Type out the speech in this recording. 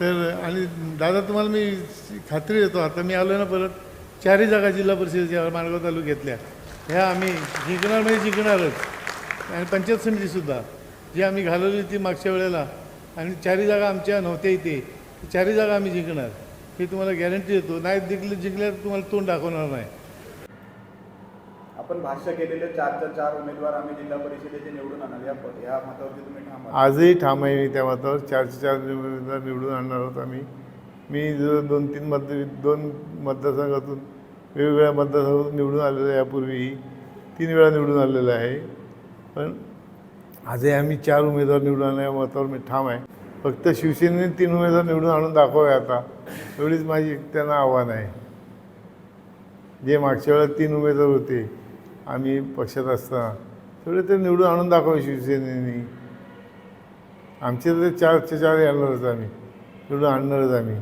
तर आणि दादा तुम्हाला मी खात्री देतो आता मी आलो ना परत चारही जागा जिल्हा परिषदेच्या माणगाव तालुक्यातल्या. ह्या आम्ही जिंकणार म्हणजे जिंकणारच. आणि पंचायत समितीसुद्धा जी आम्ही घालवली ती मागच्या वेळेला आणि चारही जागा आमच्या नव्हत्या इथे चारही जागा आम्ही जिंकणार. हे तुम्हाला गॅरंटी देतो. नाही जिंकले जिंकल्या तुम्हाला तोंड दाखवणार नाही. आपण भाष्य केलेले चार चार उमेदवार आम्ही जिल्हा परिषदेचे निवडून आणणार. या या मतावरती तुम्ही ठाम आहात. आजही ठाम आहे मी त्या मतावर. चारशे चार उमेदवार निवडून आणणार आहोत आम्ही. मी जो दोन तीन मत दोन मतदारसंघातून वेगवेगळ्या मतदारसंघातून निवडून आलेलो आहे यापूर्वीही. तीन वेळा निवडून आलेलो आहे. पण आजही आम्ही चार उमेदवार निवडून आणल्या या मतावर मी ठाम आहे. फक्त शिवसेनेने तीन उमेदवार निवडून आणून दाखवावे आता. एवढीच माझी त्यांना आव्हान आहे. जे मागच्या वेळेला तीन उमेदवार होते आम्ही पक्षात असताना थोडे ते निवडून आणून दाखवा शिवसेनेने. आमचे तर चारच्या चार येणारच आम्ही. निवडून आणणारच आम्ही.